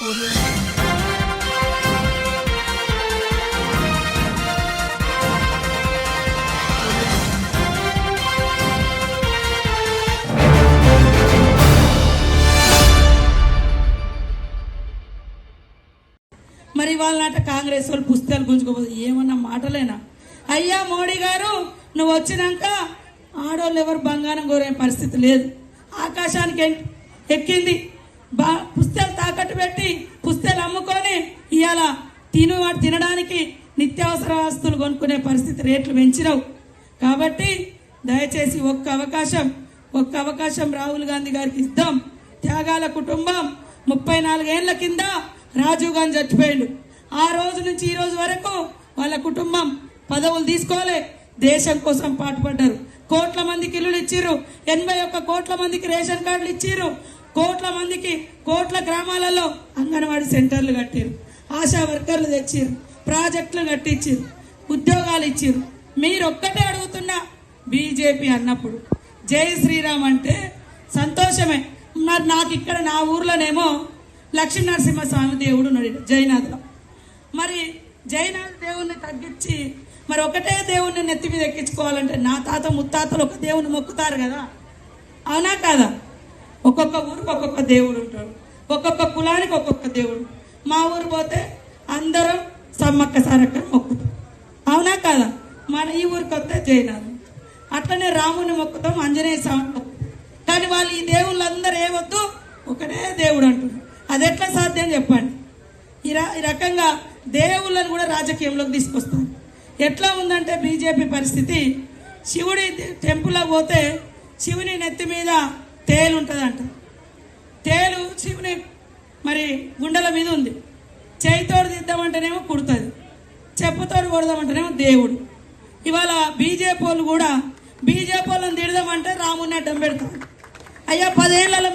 మరి వాళ్ళ కాంగ్రెస్ వాళ్ళు పుస్తకాలు గుంజుకోపోతే ఏమన్నా మాటలేనా? అయ్యా మోడీ గారు నువ్వు వచ్చినాక ఆడవాళ్ళు ఎవరు బంగారం కోరే పరిస్థితి లేదు. ఆకాశానికి ఎక్కింది. బా పుస్తకాలు పెట్టి పుస్తకాలు అమ్ముకొని ఇవాళ తిను తినడానికి నిత్యావసర వస్తువులు కొనుక్కునే పరిస్థితి రేట్లు పెంచినవు. కాబట్టి దయచేసి ఒక్క అవకాశం ఒక్క అవకాశం రాహుల్ గాంధీ గారికి ఇద్దాం. త్యాగాల కుటుంబం ముప్పై నాలుగేళ్ళ కింద రాజీవ్ గాంధీ చచ్చిపోయాడు. ఆ రోజు నుంచి ఈ రోజు వరకు వాళ్ళ కుటుంబం పదవులు తీసుకోలే దేశం కోసం పాటుపడ్డారు. కోట్ల మందికి ఇల్లులు ఇచ్చిర్రు ఎనభై ఒక్క కోట్ల మందికి రేషన్ కార్డులు ఇచ్చిర్రు. కోట్ల మందికి కోట్ల గ్రామాలలో అంగన్వాడీ సెంటర్లు కట్టిరు. ఆశా వర్కర్లు తెచ్చిర్రు ప్రాజెక్టులు కట్టించిర్రు ఉద్యోగాలు ఇచ్చిర్రు మీరు ఒక్కటే అడుగుతున్నా బీజేపీ అన్నప్పుడు జై శ్రీరామ్ అంటే సంతోషమే. మరి నాకు ఇక్కడ నా ఊర్లోనేమో లక్ష్మీ నరసింహస్వామి దేవుడు ఉన్నాడు జైనాథ్లో మరి జైనాథ్ దేవుణ్ణి తగ్గించి మరి ఒకటే దేవుణ్ణి నెత్తి మీద ఎక్కించుకోవాలంటే నా తాత ముత్తాతలు ఒక దేవుని మొక్కుతారు కదా? అవునా కాదా? ఒక్కొక్క ఊరికి ఒక్కొక్క దేవుడు ఉంటాడు. ఒక్కొక్క కులానికి ఒక్కొక్క దేవుడు. మా ఊరు పోతే అందరం సమ్మక్క సారక్క మొక్కుతాం. అవునా కాదా? మన ఈ ఊరికి వస్తే జైనాథ్ అట్లనే రాముని మొక్కుతాం ఆంజనేయ స్వామి మొక్కుతాం. కానీ వాళ్ళు ఈ దేవుళ్ళందరూ ఏమొద్దు? ఒకటే దేవుడు అంటున్నారు. అది ఎట్లా సాధ్యం చెప్పండి? ఈ ఈ రకంగా దేవుళ్ళని కూడా రాజకీయంలోకి తీసుకొస్తారు. ఎట్లా ఉందంటే బీజేపీ పరిస్థితి? శివుడి టెంపుల్లో పోతే శివుని నెత్తి మీద తేలు ఉంటుందంట. తేలు శివుని మరి గుండెల మీద ఉంది. చేయితోడు దిద్దామంటేనేమో కుడుతుంది. చెప్పుతోడు కొడదామంటేనేమో దేవుడు. ఇవాళ బీజేపీ వాళ్ళు కూడా బీజేపీ వాళ్ళని తిడదామంటే రాముని అడ్డం పెడతారు. అయ్యా పదేళ్ళలో